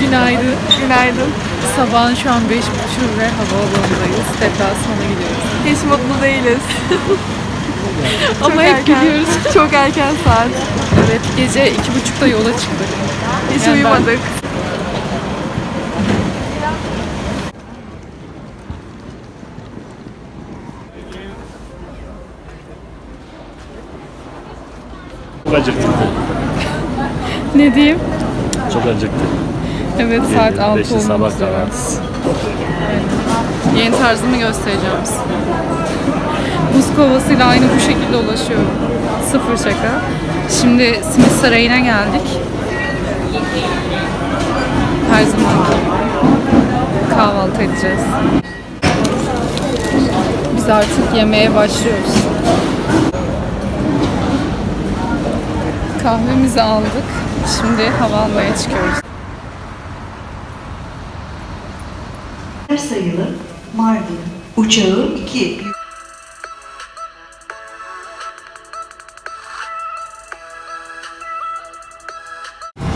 Günaydın. Günaydın. Sabahın şu an beş buçuk ve havaalanındayız. Deplasmana gidiyoruz. Hiç mutlu değiliz. Ama Çok hep erken. gidiyoruz. Çok erken saat. Evet, gece iki buçukta yola çıktık. Hiç Yani ben- uyumadık. Çok acıktık. Ne diyeyim? Çok acıktık. Evet, saat altı Beşi olmak sabah üzere. kahvaltısı. Yeni tarzımı göstereceğim size. Buz kovasıyla aynı bu şekilde ulaşıyorum. Sıfır şaka. Şimdi Simit Sarayı'na geldik. Her zaman kahvaltı edeceğiz. Biz artık yemeğe başlıyoruz. Kahvemizi aldık. Şimdi hava almaya çıkıyoruz. Sayılı Mardin uçağı 2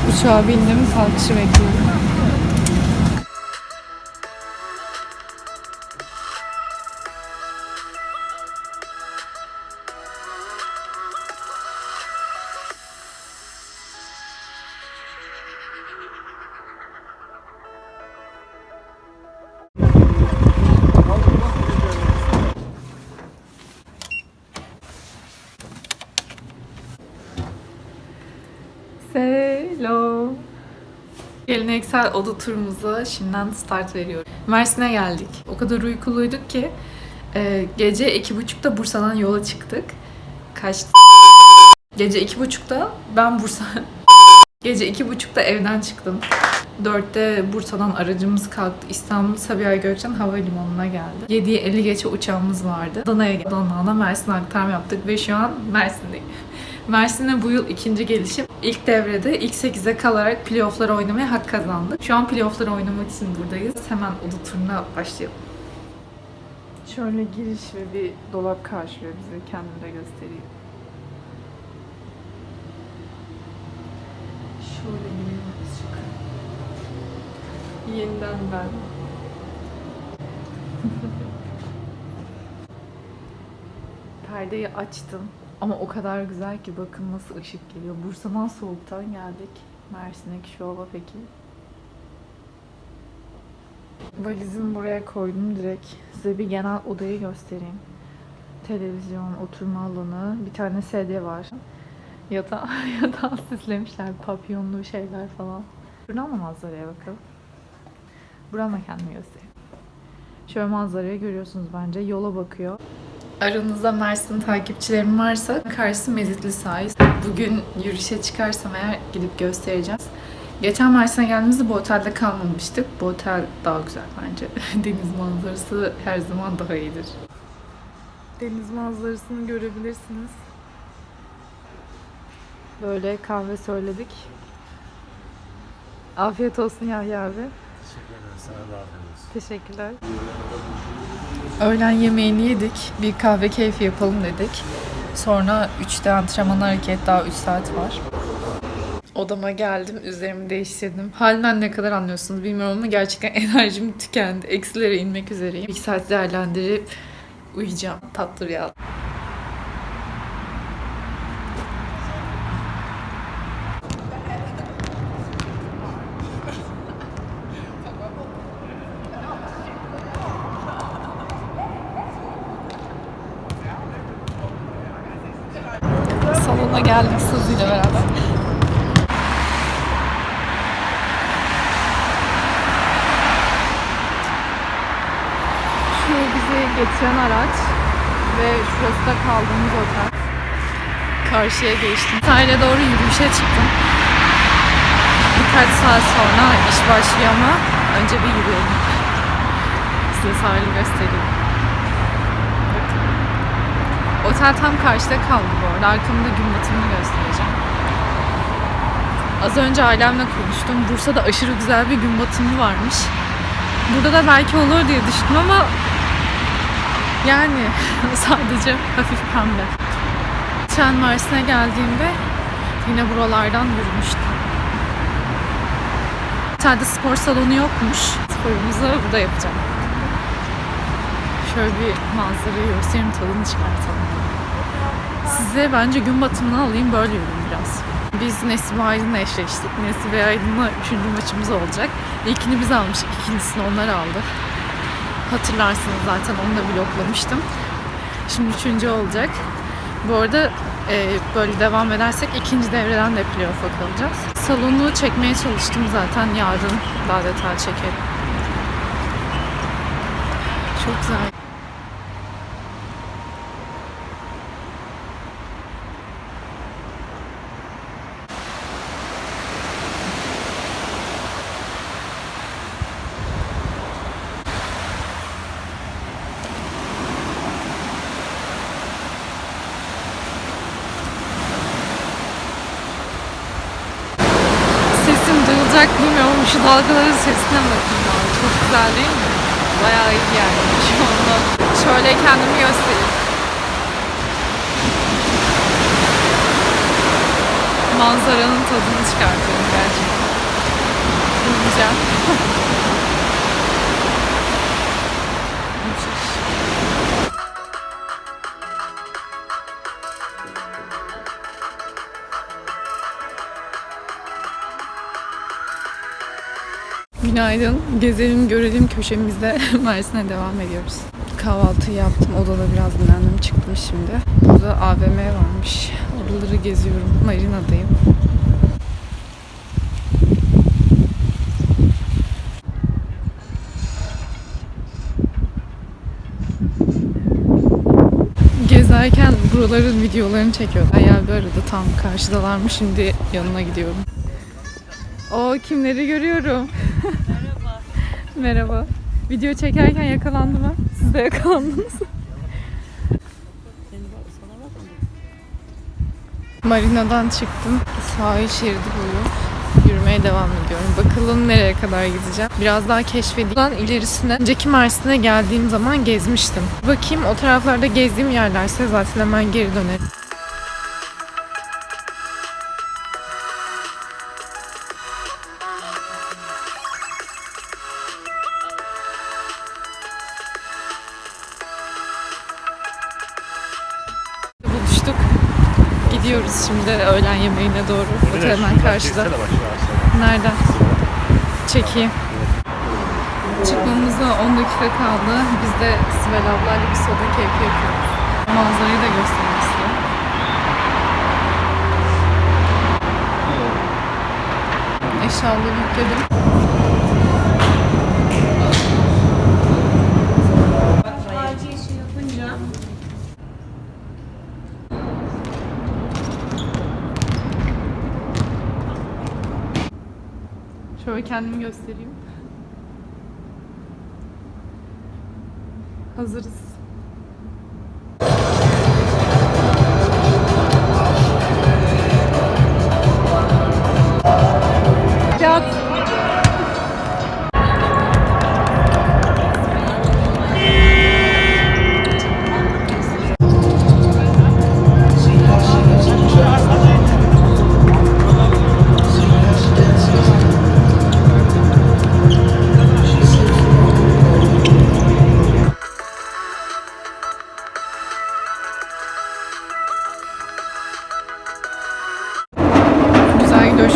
Uçağa bindim, kalkışı bekliyorum. Selam. Geleneksel oda turumuza şimdiden start veriyorum. Mersin'e geldik. O kadar uykuluyduk ki e, gece iki buçukta Bursa'dan yola çıktık. Kaçtı? Gece iki buçukta ben Bursa... gece iki buçukta evden çıktım. Dörtte Bursa'dan aracımız kalktı. İstanbul Sabiha Gökçen Havalimanı'na geldi. 7'ye 50 geçe uçağımız vardı. Adana'ya. Adana'dan Mersin'e aktarma yaptık ve şu an Mersin'deyim. Mersin'e bu yıl ikinci gelişim. İlk devrede ilk 8'e kalarak playoff'ları oynamaya hak kazandık. Şu an playoff'ları oynamak için buradayız. Hemen oda turuna başlayalım. Şöyle giriş ve bir dolap karşılıyor bizi. Kendim de göstereyim. Şöyle giriyor ışık. Yeniden ben. Perdeyi açtım. Ama o kadar güzel ki bakın nasıl ışık geliyor. Bursa'dan soğuktan geldik. Mersin'deki şu hava peki. Valizimi buraya koydum direkt. Size bir genel odayı göstereyim. Televizyon, oturma alanı, bir tane sedye var. Yatağı, yatağı süslemişler, papyonlu şeyler falan. Buradan da manzaraya bakalım. Buradan da kendimi göstereyim. Şöyle manzarayı görüyorsunuz bence. Yola bakıyor. Aranızda Mersin takipçilerim varsa karşısı Mezitli sahil. Bugün yürüyüşe çıkarsam eğer gidip göstereceğiz. Geçen Mersin'e geldiğimizde bu otelde kalmamıştık. Bu otel daha güzel bence. Deniz manzarası her zaman daha iyidir. Deniz manzarasını görebilirsiniz. Böyle kahve söyledik. Afiyet olsun Yahya abi. Teşekkürler. Öğlen yemeğini yedik. Bir kahve keyfi yapalım dedik. Sonra 3'te antrenman hareket daha 3 saat var. Odama geldim, üzerimi değiştirdim. Halinden ne kadar anlıyorsunuz bilmiyorum ama gerçekten enerjim tükendi. Eksilere inmek üzereyim. 2 saat değerlendirip uyuyacağım. Tatlı rüya. Geldik Sazı ile beraber. Şu bizi getiren araç ve şurası da kaldığımız otel. Karşıya geçtim. Sahile doğru yürüyüşe çıktım. Birkaç saat sonra iş başlıyor ama önce bir yürüyelim. Size sahili göstereyim. Otel tam karşıda kaldı bu arada. Arkamda gün batımını göstereceğim. Az önce ailemle konuştum. Bursa'da aşırı güzel bir gün batımı varmış. Burada da belki olur diye düşündüm ama yani sadece hafif pembe. Geçen Mersin'e geldiğimde yine buralardan yürümüştüm. Bir tane de spor salonu yokmuş. Sporumuzu burada yapacağım. Şöyle bir manzarayı göstereyim tadını çıkartalım. Size bence gün batımını alayım böyle yürüyün biraz. Biz Nesibe Aydın'la eşleştik. Nesibe Aydın'la üçüncü maçımız olacak. İlkini biz almıştık, ikincisini onlar aldı. Hatırlarsınız zaten onu da bloklamıştım. Şimdi üçüncü olacak. Bu arada e, böyle devam edersek ikinci devreden de playoff'a kalacağız. Salonu çekmeye çalıştım zaten yarın daha detaylı çekerim. Çok güzel. Duyulacak bilmiyorum. Şu dalgaların sesine bakın ya. Çok güzel değil mi? Bayağı iyi yani şu anda. Şöyle kendimi göstereyim. Manzaranın tadını çıkartıyorum gerçekten. Yiyeceğim. Günaydın. Gezelim görelim köşemizde Mersin'e devam ediyoruz. Kahvaltı yaptım. Odada biraz dinlendim. Çıktım şimdi. Burada AVM varmış. Oraları geziyorum. Marina'dayım. Gezerken buraların videolarını çekiyorlar. Bayağı bir arada tam karşıdalarmış. Şimdi yanına gidiyorum. O kimleri görüyorum. Merhaba. Merhaba. Video çekerken yakalandı mı? Siz de yakalandınız. Marina'dan çıktım. Sahil şeridi boyu yürümeye devam ediyorum. Bakalım nereye kadar gideceğim. Biraz daha keşfedeyim. İlerisine, önceki Mersin'e geldiğim zaman gezmiştim. Bakayım o taraflarda gezdiğim yerlerse zaten hemen geri dönerim. Gidiyoruz şimdi öğlen yemeğine doğru. Bakın hemen karşıda. Nereden? Çekeyim. Çıkmamıza 10 dakika kaldı. Biz de Sibel ablayla bir soda keyfi yapıyoruz. Manzarayı da göstermek istiyorum. Eşyaları yükledim. Şöyle kendimi göstereyim. Hazırız.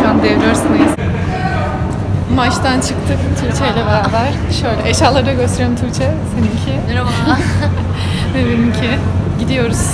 Şu an devre arasındayız. Maçtan çıktık Tuğçe ile beraber. Şöyle eşyaları da gösteriyorum Tuğçe. Seninki. Merhaba. Ve benimki. Gidiyoruz.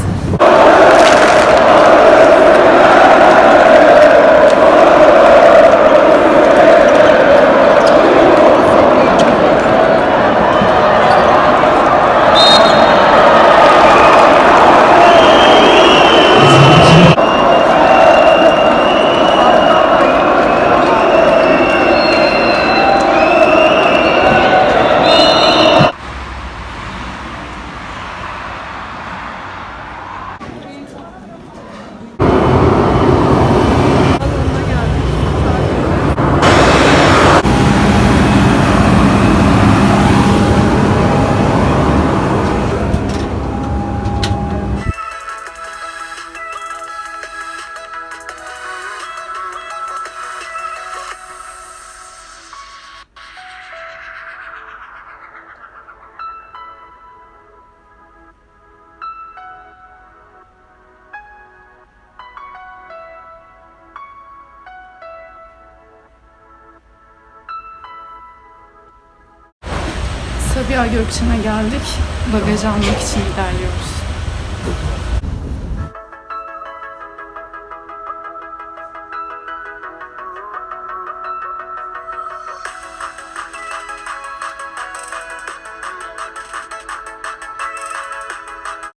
Sabiha Gökçen'e geldik. Bagaj almak için ilerliyoruz.